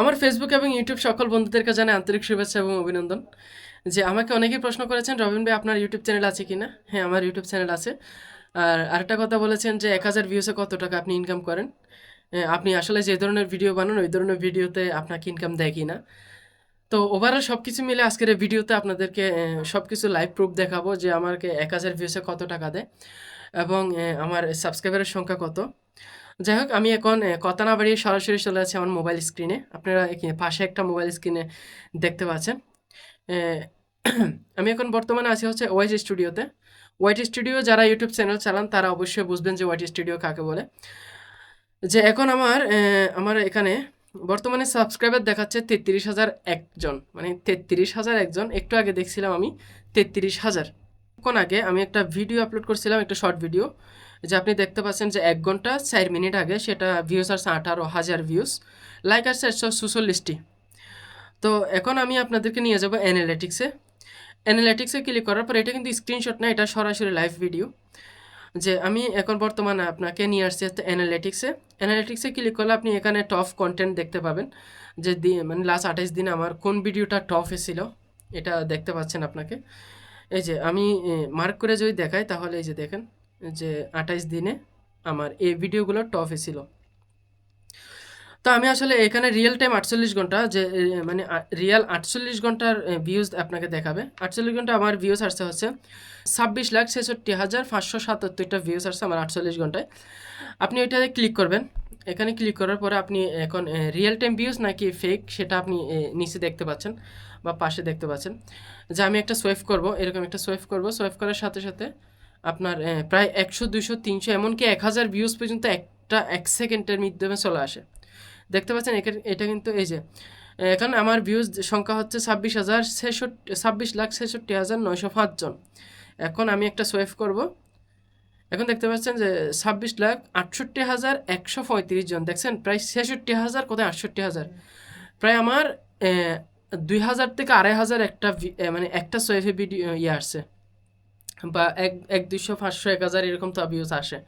আমার ফেসবুক এবং ইউটিউব সকল বন্ধুদেরকে জানাই আন্তরিক শুভেচ্ছা এবং অভিনন্দন। যে আমাকে অনেকেই প্রশ্ন করেছেন, রবিন ভাই, আপনার ইউটিউব চ্যানেল আছে কি না হ্যাঁ আমার ইউটিউব চ্যানেল আছে। আর আরেকটা কথা বলেছেন যে, এক হাজার ভিউসে কত টাকা আপনি ইনকাম করেন? আপনি আসলে যে ধরনের ভিডিও বানান, ওই ধরনের ভিডিওতে আপনাকে ইনকাম দেয় কি না তো ওভারঅল সব কিছু মিলে আজকের এই ভিডিওতে আপনাদেরকে সব কিছু লাইভ প্রুফ দেখাবো যে আমাকে এক হাজার ভিউসে কত টাকা দেয়। এবং আমার সাবস্ক্রাইবারের সংখ্যা কত। যাই হোক, আমি এখন কথা না বাড়িয়ে সরাসরি চলে আছি আমার মোবাইল স্ক্রিনে আপনারা পাশে একটা মোবাইল স্ক্রিনে দেখতে পাচ্ছেন। আমি এখন বর্তমানে আছি হচ্ছে ওয়াইটি স্টুডিওতে ওয়াইটি স্টুডিও যারা ইউটিউব চ্যানেল চালান, তারা অবশ্যই বুঝবেন যে ওয়াইটি স্টুডিও কাকে বলে। যে এখন আমার আমার এখানে বর্তমানে সাবস্ক্রাইবার দেখাচ্ছে তেত্রিশ হাজার একজন মানে তেত্রিশ হাজার একজন একটু আগে দেখছিলাম আমি তেত্রিশ হাজার। কোন আগে আমি একটা ভিডিও আপলোড করছিলাম, একটা শর্ট ভিডিও যে আপনি দেখতে পাচ্ছেন যে এক ঘণ্টা চার মিনিট আগে সেটা ভিউস আসছে আঠারো হাজার ভিউস লাইক আসছে একশো সুচল্লিশটি তো এখন আমি আপনাদেরকে নিয়ে যাব অ্যানালিটিক্সে অ্যানালিটিক্সে ক্লিক করার পর এটা কিন্তু স্ক্রিনশট না, এটা সরাসরি লাইভ ভিডিও যে আমি এখন বর্তমানে আপনাকে নিয়ে আসছি হচ্ছে অ্যানালিটিক্সে অ্যানালিটিক্সে ক্লিক করলে আপনি এখানে টপ কন্টেন্ট দেখতে পাবেন। যে দি- মানে লাস্ট আঠাইশ দিনে আমার কোন ভিডিওটা টপ এসেছিল এটা দেখতে পাচ্ছেন আপনাকে। এই যে আমি মার্ক করে যদি দেখাই তাহলে এই যে দেখেন। যে আঠাইশ দিনে আমার এই ভিডিওগুলো টপ এসেছিল। তো আমি আসলে এখানে রিয়েল টাইম আটচল্লিশ ঘণ্টা যে মানে রিয়েল আটচল্লিশ ঘণ্টার ভিউজ আপনাকে দেখাবে। আটচল্লিশ ঘণ্টা আমার ভিউজ আসছে হচ্ছে ছাব্বিশ লাখ ছেষট্টি হাজার পাঁচশো সাতাত্তরটা ভিউজ আসছে আমার আটচল্লিশ ঘন্টায়। আপনি ওইটাতে ক্লিক করবেন। এখানে ক্লিক করার পরে আপনি এখন রিয়েল টাইম ভিউজ নাকি ফেক সেটা আপনি নিচে দেখতে পাচ্ছেন বা পাশে দেখতে পাচ্ছেন। যে আমি একটা সোয়েফ করব, এরকম একটা সোয়েফ করব। সোয়েফ করার সাথে সাথে আপনার প্রায় একশো দুশো তিনশো, এমনকি এক হাজার ভিউজ পর্যন্ত একটা এক সেকেন্ডের মাধ্যমে চলে আসে। দেখতে পাচ্ছেন এটা কিন্তু এই যে এখন আমার ভিউজ সংখ্যা হচ্ছে ছাব্বিশ হাজার ছেষট্টি, ছাব্বিশ লাখ ছেষট্টি হাজার নয়শো পাঁচজন এখন আমি একটা সোয়েফ করব। এখন দেখতে পাচ্ছেন যে ছাব্বিশ লাখ আটষট্টি হাজার একশো পঁয়ত্রিশ জন। দেখছেন? প্রায় ছেষট্টি হাজার, কোথায়? আটষট্টি হাজার। প্রায় আমার দুই হাজার থেকে আড়াই হাজার একটা মানে একটা সোয়েফে ভিডিও ইয়ে আসছে। বা এক এক দুইশো, পাঁচশো, এক হাজার এরকম তো ভিউজ আসে।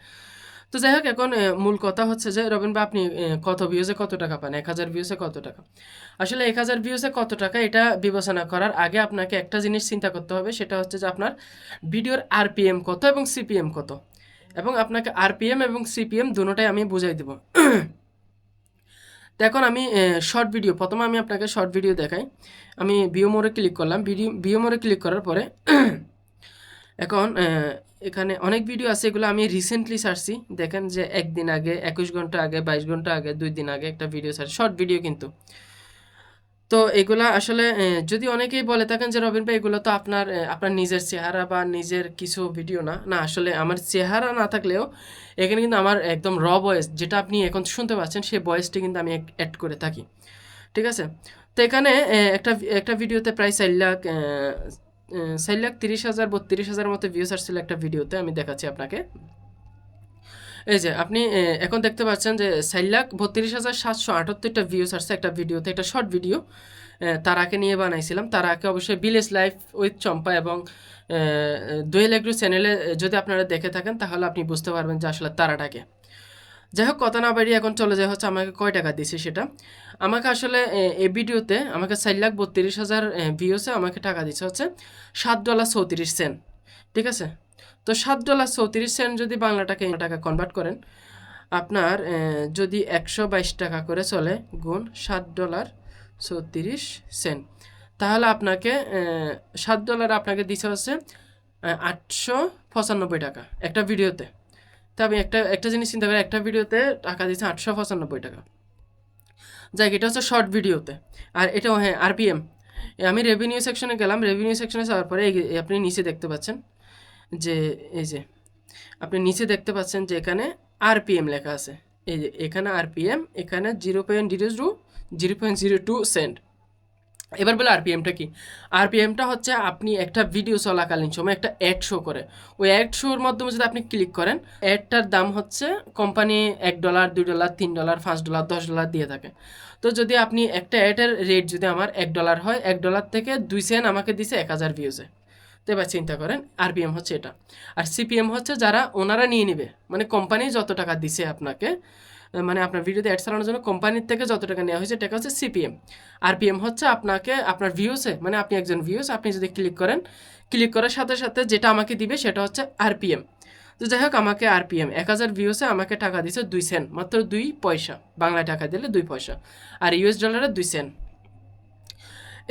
তো যাই হোক, এখন মূল কথা হচ্ছে যে, রবিন ভাই, আপনি কত ভিউজে কত টাকা পান? এক হাজার ভিউজে কত টাকা? আসলে এক হাজার ভিউজে কত টাকা, এটা বিবেচনা করার আগে আপনাকে একটা জিনিস চিন্তা করতে হবে, সেটা হচ্ছে যে আপনার ভিডিওর আরপিএম কত এবং সিপিএম কত। এবং আপনাকে আরপিএম এবং সিপিএম দুটোটাই আমি বুঝাই দেব। এখন আমি শর্ট ভিডিও প্রথমে আমি আপনাকে শর্ট ভিডিও দেখাই। আমি বিও মোড়ে ক্লিক করলাম। ভিডিও বিও মোড়ে ক্লিক করার পরে এখন এখানে অনেক ভিডিও আছে, এগুলো আমি রিসেন্টলি সারছি। দেখেন যে একদিন আগে, একুশ ঘণ্টা আগে, বাইশ ঘণ্টা আগে, দুই দিন আগে একটা ভিডিও ছাড়ছি শর্ট ভিডিও কিন্তু। তো এগুলা আসলে যদি অনেকেই বলে থাকেন যে, রবিন ভাই, এগুলো তো আপনার আপনার নিজের চেহারা বা নিজের কিছু ভিডিও না। না, আসলে আমার চেহারা না থাকলেও এখানে কিন্তু আমার একদম র ভয়েস যেটা আপনি এখন শুনতে পাচ্ছেন, সেই ভয়েসটি কিন্তু আমি অ্যাড করে থাকি। ঠিক আছে? তো এখানে একটা একটা ভিডিওতে প্রায় চার লাখ চার লাখ তিরিশ হাজার বত্রিশ হাজার মতো ভিউস আসছিল একটা ভিডিওতে, আমি দেখাচ্ছি আপনাকে। এই যে, আপনি এখন দেখতে পাচ্ছেন যে চার লাখ বত্রিশ হাজার সাতশো আটাত্তরটা ভিউস আসছে একটা ভিডিওতে একটা শর্ট ভিডিও তারাকে নিয়ে বানাইছিলাম তারাকে অবশ্যই বিলেস লাইফ উইথ চম্পা এবং দোয়েল এগ্রো চ্যানেলে যদি আপনারা দেখে থাকেন, তাহলে আপনি বুঝতে পারবেন যে আসলে তারাটাকে যাই হোক কথা না বাড়িয়ে এখন চলে যায় হচ্ছে আমাকে কয় টাকা দিছে সেটা? আমাকে আসলে এই ভিডিওতে আমাকে চার লাখ বত্রিশ হাজার ভিউসে আমাকে টাকা দিচ্ছে হচ্ছে সাত ডলার চৌত্রিশ সেন্ট ঠিক আছে? তো সাত ডলার চৌত্রিশ সেন্ট যদি বাংলা টাকা টাকা কনভার্ট করেন, আপনার যদি একশো বাইশ টাকা করে চলে, গুণ সাত ডলার চৌত্রিশ সেন্ট তাহলে আপনাকে সাত ডলার আপনাকে দিচ্ছে হচ্ছে আটশো পঁচানব্বই টাকা একটা ভিডিওতে। তো আমি একটা একটা জিনিস চিন্তা করি, একটা ভিডিওতে টাকা দিচ্ছে আটশো পঁচানব্বই টাকা। যাই এটা হচ্ছে শর্ট ভিডিওতে আর এটাও হ্যাঁ আরপিএম আমি রেভিনিউ সেকশনে গেলাম রেভিনিউ সেকশনে যাওয়ার পরে আপনি নিচে দেখতে পাচ্ছেন যে, এই যে, আপনি নিচে দেখতে পাচ্ছেন যে এখানে আরপিএম লেখা আছে। এই যে, এখানে আরপিএম এখানে zero point zero two zero point zero two cent এবার বলে আরপিএমটা কি? আরপিএমটা হচ্ছে আপনি একটা ভিডিও চলাকালীন সময় একটা অ্যাড শো করে। ওই অ্যাড শোর মাধ্যমে যদি আপনি ক্লিক করেন অ্যাডটার দাম হচ্ছে কোম্পানি এক ডলার দুই ডলার তিন ডলার পাঁচ ডলার দশ ডলার দিয়ে থাকে। তো যদি আপনি একটা অ্যাডের রেট যদি আমার এক ডলার হয়, এক ডলার থেকে দুই সেন্ট আমাকে দিছে এক হাজার ভিউজে তো এবার চিন্তা করেন আরপিএম হচ্ছে এটা। আর সিপিএম হচ্ছে যারা ওনারা নিয়ে নেবে। মানে কোম্পানি যত টাকা দিছে আপনাকে মানে আপনার ভিডিওতে অ্যাড চালানোর জন্য কোম্পানির থেকে যত টাকা নেওয়া হয়েছে, টাকা হচ্ছে সিপিএম আরপিএম হচ্ছে আপনাকে আপনার ভিউসে মানে আপনি একজন ভিউস আপনি যদি ক্লিক করেন ক্লিক করার সাথে সাথে যেটা আমাকে দিবে সেটা হচ্ছে আরপিএম তো যাই হোক, আমাকে আরপিএম এক হাজার ভিউসে আমাকে টাকা দিছে দুই সেন্ট মাত্র দুই পয়সা, বাংলায় টাকা দিলে দুই পয়সা, আর ইউএস ডলারে দুই সেন্ট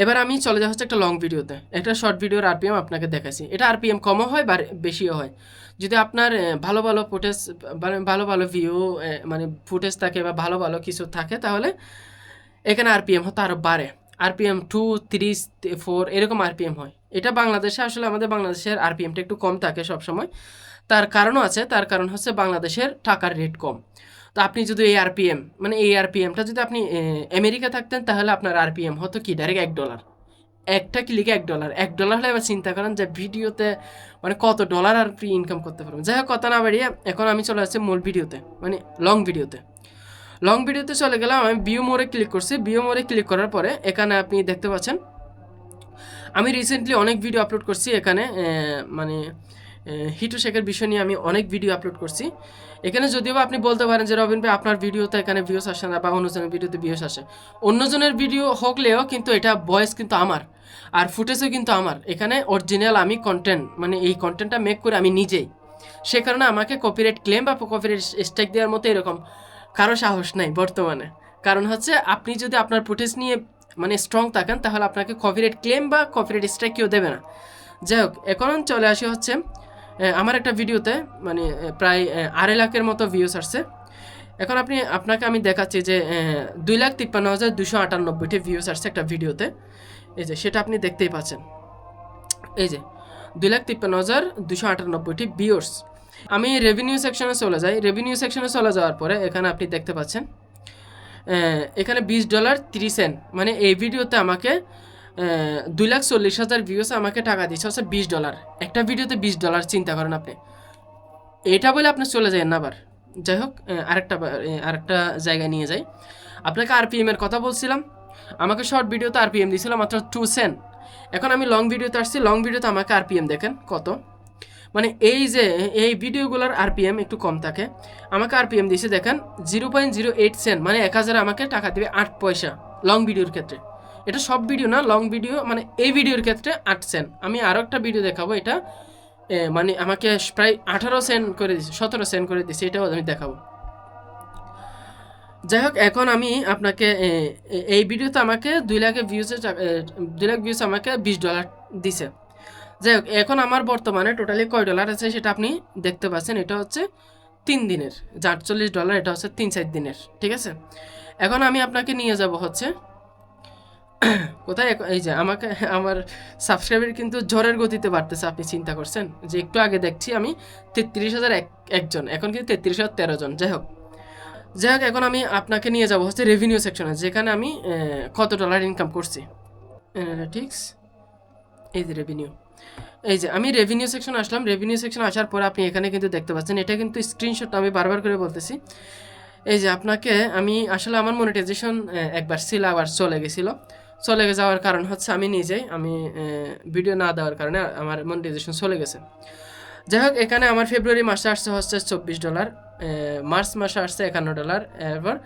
এবার আমি চলে যাওয়া হচ্ছে একটা লং ভিডিওতে একটা শর্ট ভিডিওর আরপিএম আপনাকে দেখাচ্ছি এটা আরপিএম কমও হয় বা বেশিও হয়? যদি আপনার ভালো ভালো ফুটেজ মানে ভালো ভালো ভিউ মানে ফুটেজ থাকে বা ভালো ভালো কিছু থাকে, তাহলে এখানে আরপিএম হয়তো আরও বাড়ে। আরপিএম টু তিরিশ ফোর এরকম আরপিএম হয়। এটা বাংলাদেশে, আসলে আমাদের বাংলাদেশের আরপিএমটা একটু কম থাকে সবসময়। তার কারণও আছে, তার কারণ হচ্ছে বাংলাদেশের টাকার রেট কম। তো আপনি যদি এই আরপিএম মানে এই আরপিএমটা যদি আপনি আমেরিকা থাকতেন, তাহলে আপনার আরপিএম হতো কি? ডাইরেক্ট এক ডলার একটা ক্লিকে এক ডলার এক ডলার হলে এবার চিন্তা করেন যে ভিডিওতে মানে কত ডলার আর ফ্রি ইনকাম করতে পারবেন যাই হোক, কথা না বাড়িয়ে এখন আমি চলে আসছি মূল ভিডিওতে মানে লং ভিডিওতে লং ভিডিওতে চলে গেলাম, আমি বিও মোড়ে ক্লিক করছি। বিও মোড়ে ক্লিক করার পরে এখানে আপনি দেখতে পাচ্ছেন, আমি রিসেন্টলি অনেক ভিডিও আপলোড করছি। এখানে মানে হিটু শেখের বিষয় নিয়ে আমি অনেক ভিডিও আপলোড করছি। এখানে যদিও আপনি বলতে পারেন যে, রবিন ভাই, আপনার ভিডিওতে এখানে ভিউস আসে না বা অন্যজনের ভিডিওতে ভিউস আসে। অন্যজনের ভিডিও হকলেও কিন্তু এটা ভয়েস কিন্তু আমার। আর ফুটেজও কিন্তু আমার। এখানে অরিজিনাল আমি কন্টেন্ট মানে এই কন্টেন্টটা মেক করে আমি নিজেই। সে কারণে আমাকে কপিরাইট ক্লেম বা কপিরাইট স্ট্রাইক দেওয়ার মতো এরকম কারও সাহস নাই বর্তমানে। কারণ হচ্ছে আপনি যদি আপনার ফুটেজ নিয়ে মানে স্ট্রং থাকেন, তাহলে আপনাকে কপিরাইট ক্লেম বা কপিরাইট স্ট্রাইক কেউ দেবে না। যাই হোক, এখন চলে আসি হচ্ছে আমার একটা ভিডিওতে মানে প্রায় আড়াই লাখের মতো ভিউস আসছে। এখন আপনি, আপনাকে আমি দেখাচ্ছি যে দুই লাখ তিপ্পান্ন হাজার দুশো আটানব্বইটি ভিউস আসছে একটা ভিডিওতে। এই যে, সেটা আপনি দেখতেই পাচ্ছেন। এই যে, দুই লাখ তিপ্পান্ন হাজার দুশো আটানব্বইটি ভিউর্স আমি রেভিনিউ সেকশনে চলে যাই। রেভিনিউ সেকশনে চলে যাওয়ার পরে এখানে আপনি দেখতে পাচ্ছেন এখানে বিশ ডলার তিরিশ সেন্ট মানে এই ভিডিওতে আমাকে দুই লাখ চল্লিশ হাজার ভিউস আমাকে টাকা দিচ্ছে হচ্ছে বিশ ডলার একটা ভিডিওতে বিশ ডলার চিন্তা করেন আপনি। এটা বলে আপনি চলে যাবেন না আবার। যাই হোক আরেকটা আরেকটা জায়গায় নিয়ে যাই। আপনাকে আরপিএম এর কথা বলছিলাম। আমাকে শর্ট ভিডিওতে আরপিএম দিয়েছিল মাত্র টু সেন্ট এখন আমি লং ভিডিওতে আসছি লং ভিডিওতে আমাকে আরপিএম দেখেন কত। মানে এই যে, এই ভিডিওগুলোর আরপিএম একটু কম থাকে। আমাকে আরপিএম দিয়েছে দেখেন zero point zero eight cent মানে এক হাজার আমাকে টাকা দেবে আট পয়সা লং ভিডিওর ক্ষেত্রে। এটা সব ভিডিও না লং ভিডিও মানে এই ভিডিওর ক্ষেত্রে আট সেন্ট আমি আরও একটা ভিডিও দেখাবো, এটা মানে আমাকে প্রায় আঠারো সেন্ট করে দিছে, সতেরো সেন্ট করে দিছে, এটাও আমি দেখাবো। যাই হোক, এখন আমি আপনাকে এই ভিডিওতে আমাকে দুই লাখের ভিউসে দুই লাখ ভিউস আমাকে বিশ ডলার দিছে। যাই হোক, এখন আমার বর্তমানে টোটালি কয় ডলার আছে সেটা আপনি দেখতে পাচ্ছেন, এটা হচ্ছে তিন দিনের, যে আটচল্লিশ ডলার এটা হচ্ছে তিন চার দিনের, ঠিক আছে? এখন আমি আপনাকে নিয়ে যাব হচ্ছে কোথায় এই যে আমাকে, আমার সাবস্ক্রাইবার কিন্তু জ্বরের গতিতে বাড়তেছে, আপনি চিন্তা করছেন? যে একটু আগে দেখছি আমি তেত্রিশ হাজার এক একজন, এখন কিন্তু তেত্রিশ হাজার তেরো জন। যাই হোক যাই হোক, এখন আমি আপনাকে নিয়ে যাব হচ্ছে রেভিনিউ সেকশনে যেখানে আমি কত ডলার ইনকাম করছি। অ্যানালিটিক্স এই যে রেভিনিউ এই যে আমি রেভিনিউ সেকশন আসলাম। রেভিনিউ সেকশন আসার পর আপনি এখানে কিন্তু দেখতে পাচ্ছেন, এটা কিন্তু স্ক্রিনশট আমি বারবার করে বলতেছি। এই যে আপনাকে, আমি আসলে আমার মনিটাইজেশন একবার ছিল, আবার চলে গেছিল। চলে যাওয়ার কারণ হচ্ছে আমি নিজেই আমি ভিডিও না দেওয়ার কারণে আমার মনিটাইজেশন চলে গেছে। যাই হোক এখানে আমার ফেব্রুয়ারি মাসে আসছে হচ্ছে চব্বিশ ডলার মার্চ মাসে আসছে একান্ন ডলার এরপর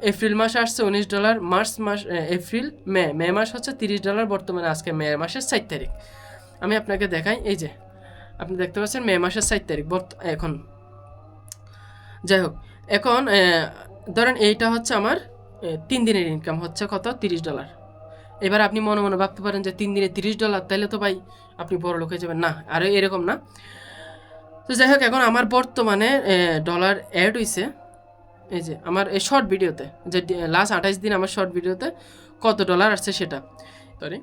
এপ্রিল মাসে আসছে উনিশ ডলার মার্চ মাস এপ্রিল মে মে মাস হচ্ছে তিরিশ ডলার বর্তমানে আজকে মে মাসের চার তারিখ। আমি আপনাকে দেখাই, এই যে, আপনি দেখতে পাচ্ছেন মে মাসের চার তারিখ, বর্ত- এখন। যাই হোক এখন ধরেন এইটা হচ্ছে আমার তিন দিনের ইনকাম হচ্ছে কত? তিরিশ ডলার এবার আপনি মনে মনে ভাবতে পারেন যে তিন দিনে তিরিশ ডলার তাহলে তো ভাই আপনি বড় লোক হয়ে যাবেন। না, আর এরকম না। তো যাই হোক, এখন আমার বর্তমানে ডলার অ্যাড হয়েছে এই যে, আমার এই শর্ট ভিডিওতে যে লাস্ট আঠাইশ দিন আমার শর্ট ভিডিওতে কত ডলার আসছে সেটা। সরি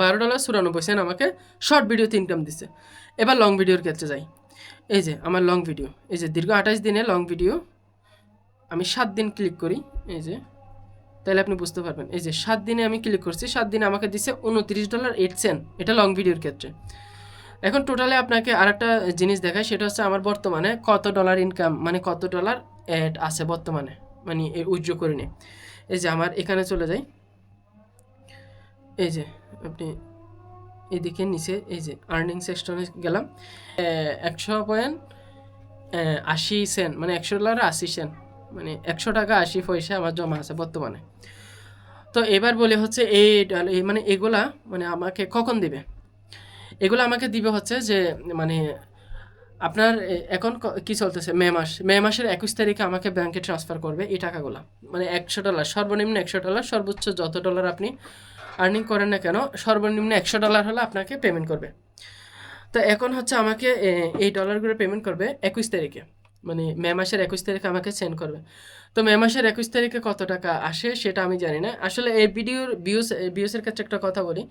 বারো ডলার চুরানব্বই সেন্ট আমাকে শর্ট ভিডিওতে ইনকাম দিচ্ছে এবার লং ভিডিওর ক্ষেত্রে যাই। এই যে, আমার লং ভিডিও এই যে, দীর্ঘ আঠাইশ দিনে লং ভিডিও আমি সাত দিন ক্লিক করি। এই যে তাহলে আপনি বুঝতে পারবেন। এই যে সাত দিনে আমি ক্লিক করছি, সাত দিনে আমাকে দিচ্ছে উনত্রিশ ডলার এইট সেন্ট এটা লং ভিডিওর ক্ষেত্রে। এখন টোটালে আপনাকে আরেকটা জিনিস দেখায় সেটা হচ্ছে আমার বর্তমানে কত ডলার ইনকাম মানে কত ডলার অ্যাড আছে বর্তমানে মানে উইথড্র করে নিয়ে। এই যে আমার এখানে চলে যাই। এই যে আপনি এদিকে নিচে, এই যে আর্নিং সেকশনে গেলাম। একশো পয়েন্ট আশি সেন্ট মানে একশো ডলার আশি সেন্ট মানে একশো টাকা আশি পয়সা আমার জমা আছে বর্তমানে। তো এবার বলে হচ্ছে এই মানে এগুলা মানে আমাকে কখন দিবে? এগুলো আমাকে দিবে হচ্ছে যে মানে আপনার এখন কি চলতেছে? মে মাস। মে মাসের একুশ তারিখে আমাকে ব্যাংকে ট্রান্সফার করবে এই টাকাগুলো। মানে একশো ডলার সর্বনিম্ন একশো ডলার সর্বোচ্চ যত ডলার আপনি আর্নিং করেন না কেন, সর্বনিম্ন একশো ডলার হলে আপনাকে পেমেন্ট করবে। তো এখন হচ্ছে আমাকে এই ডলারগুলো পেমেন্ট করবে একুশ তারিখে। মানে মে মাসের একুশ তারিখে আমাকে সেন্ড করবে। তো মে মাসের একুশ তারিখে কত টাকা আসে সেটা আমি জানি না। আসলে এই ভিডিওর ভিউস ভিউসের কাছে একটা কথা বলি।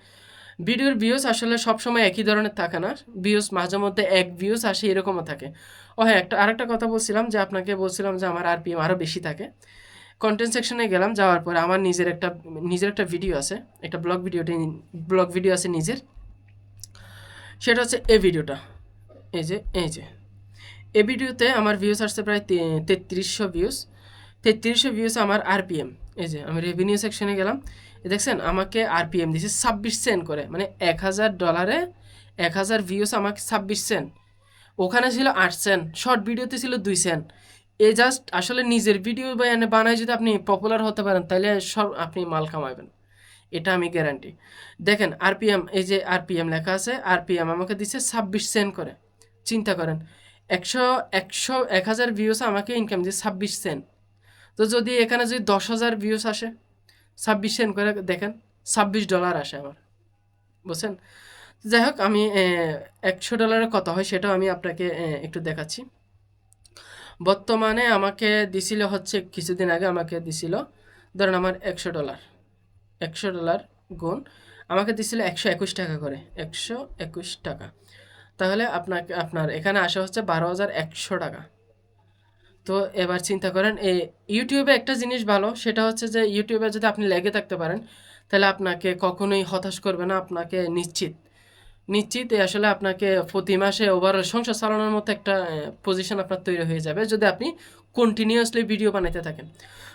ভিডিওর ভিউস আসলে সবসময় একই ধরনের থাকে না। ভিউস মাঝে মধ্যে এক ভিউস আসে এরকমও থাকে। ও হ্যাঁ একটা, আরেকটা কথা বলছিলাম যে আপনাকে বলছিলাম যে আমার আরপিএম আরও বেশি থাকে। কন্টেন্ট সেকশনে গেলাম, যাওয়ার পরে আমার নিজের একটা নিজের একটা ভিডিও আছে। একটা ব্লগ ভিডিওটি ব্লগ ভিডিও আছে নিজের। সেটা হচ্ছে এই ভিডিওটা এই যে এই যে। এই ভিডিওতে আমার ভিউস আসছে প্রায় তেত্রিশশো ভিউস তেত্রিশশো ভিউস আমার আরপিএম এই যে, আমি রেভিনিউ সেকশনে গেলাম। দেখছেন, আমাকে আরপিএম দিছে ছাব্বিশ সেন্ট করে। মানে এক হাজার ডলারে এক হাজার ভিউস আমাকে ছাব্বিশ সেন্ট ওখানে ছিল আট সেন্ট শর্ট ভিডিওতে ছিল দুই সেন্ট এ জাস্ট আসলে নিজের ভিডিও বানায় যদি আপনি পপুলার হতে পারেন, তাহলে সব আপনি মাল কামাবেন এটা আমি গ্যারান্টি দেখেন আরপিএম এই যে আরপিএম লেখা আছে আরপিএম আমাকে দিচ্ছে ছাব্বিশ সেন্ট করে। চিন্তা করেন একশো একশো, এক হাজার ভিউস আমাকে ইনকাম দিচ্ছে ছাব্বিশ সেন্ট তো যদি এখানে যদি দশ হাজার ভিউস আসে, ছাব্বিশ সেন্ট করে দেখেন, ছাব্বিশ ডলার আসে আমার বুঝছেন? যাই হোক, আমি একশো ডলারের কত হয়, সেটাও আমি আপনাকে একটু দেখাচ্ছি। বর্তমানে আমাকে দিছিল হচ্ছে, কিছুদিন আগে আমাকে দিছিল, ধরেন আমার একশো ডলার একশো ডলার গুণ, আমাকে দিছিল একশো একুশ টাকা করে, একশো একুশ টাকা। তাহলে আপনাকে, আপনার, এখানে আসা হচ্ছে বারো হাজার একশো টাকা। তো এবার চিন্তা করেন এই ইউটিউবে একটা জিনিস ভালো, সেটা হচ্ছে যে ইউটিউবে যদি আপনি লেগে থাকতে পারেন, তাহলে আপনাকে কখনোই হতাশ করবে না, আপনাকে নিশ্চিত। নিশ্চিত আসলে আপনাকে প্রতি মাসে ওভারঅল সংসার চালানোর মতো একটা পজিশন আপনার তৈরি হয়ে যাবে, যদি আপনি কন্টিনিউয়াসলি ভিডিও বানাইতে থাকেন।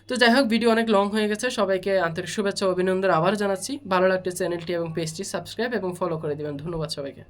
তো যাই হোক ভিডিও অনেক লং হয়ে গেছে, সবাইকে আন্তরিক শুভেচ্ছা, অভিনন্দন আবার জানাচ্ছি। ভালো লাগলে চ্যানেলটি এবং পেজটি সাবস্ক্রাইব এবং ফলো করে দিবেন। ধন্যবাদ সবাইকে।